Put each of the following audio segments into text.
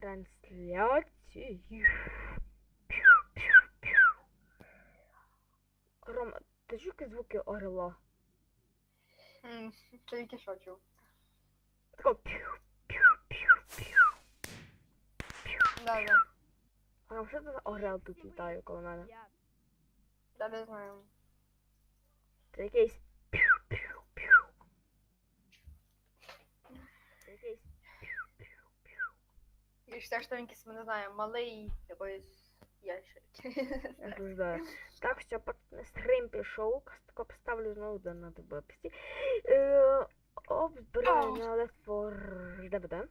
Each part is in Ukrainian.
трансляцію. Рома, ти чув які звуки орла? Тільки що чув. Тако п'ю, п'ю, п'ю, п'ю. Да, да. Ром, що це за орел тут літає коло мене? Да, не знаю. Це якийсь І все, що якийсь, не знаю, малий якоїсь ящик. Я не. Так, все, пацани, стрим пішов. Тако поставлю знову до на. Е, Обзбираю на Left 4 DBD.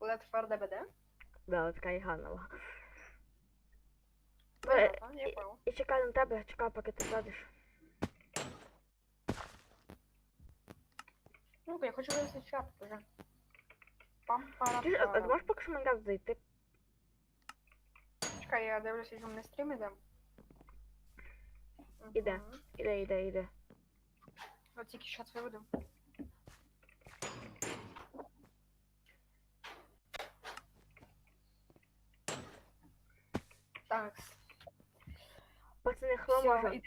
Left 4 DBD? Да, така і ганова. Е, да, Я понял. І чекаю на тебе, чекаю, поки ти садиш. Ну-ка, я хочу вивести чат уже. Ти ж, а, а ти можеш поки що Майнкрафт зайти? Чекай, я дивлюся, що мене стрім іде. Іде. Іде, іде, іде. От тільки чат виведу. Так. Пацани, хто може?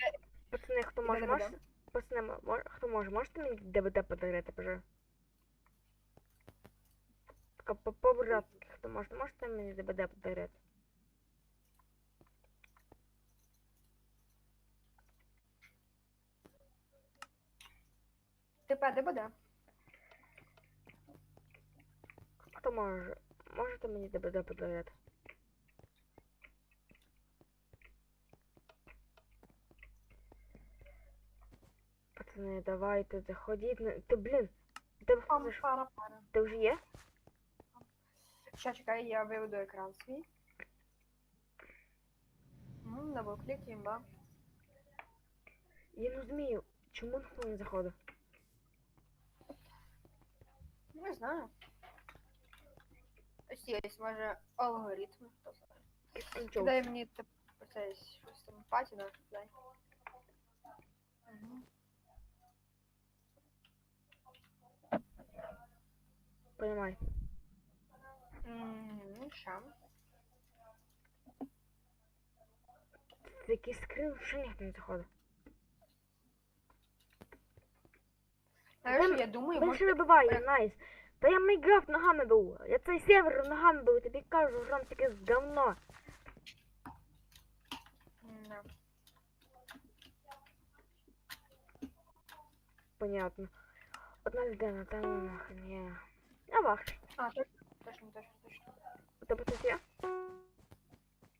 Пацани, хто може? Пацани, хто може, можете мені ДБД подарити, пожалуйста? По- по-братськи, хто може, можете мені ДБД подарити? Де буде? Хто може? Можете мені ДБД подарити? Пацани, давайте, заходіть на... Ти, блін, ти вже є? Ще чекай, я виведу екран свій. Мгм, Дабл клік, імба. Я не розумію, чому ніхто не заходить? Не знаю. Ось є, може, алгоритм. Кидай мені оце щось там патіна, дай. Мгм. Понимай. Мгм, Ща. Такий скрин, що ніхто не заходить. Знаєш, я думаю, може... ще вибиває, найс. Та я Майнкрафт ногами був. Я цей сервер ногами був, тобі кажу, грам таке з говно. Понятно. Одна людина, та ну нахрен, я... Я вахш. А, точно, точно, точно, точно. У тебе тут є?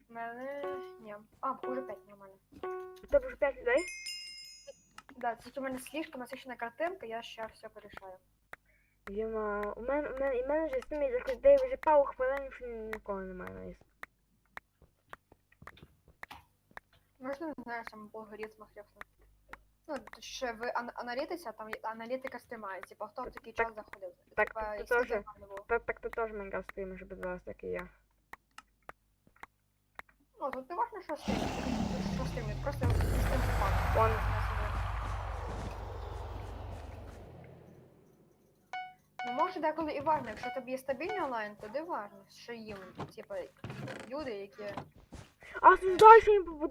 У мене... Ні. А, уже 5, нормально. У тебе вже 5 людей? Да, тільки у мене слишком насичена картинка, я ще все порішаю. Єма, у мене, у мене, і мене вже снімі якось де вже пару хвилин, що ніколи немає найс. Можна, не знаю, саме по алгоритмах якось. Ну, ще в ан- аналітиці, там є- аналітика стрімає, типа, хто в такий Так- час заходив. так, Типа, ти і теж. скільки там не було. Так, так ти теж Майнкрафт стрімиш, будь ласка, як і я. Ну, тут не важно, що стрімить, що стрімить, просто стрім факт. Вон. Ну, може деколи і важно, якщо тобі є стабільний онлайн, тоді важно, що їм, типа, люди, які А, далі що їм побудував?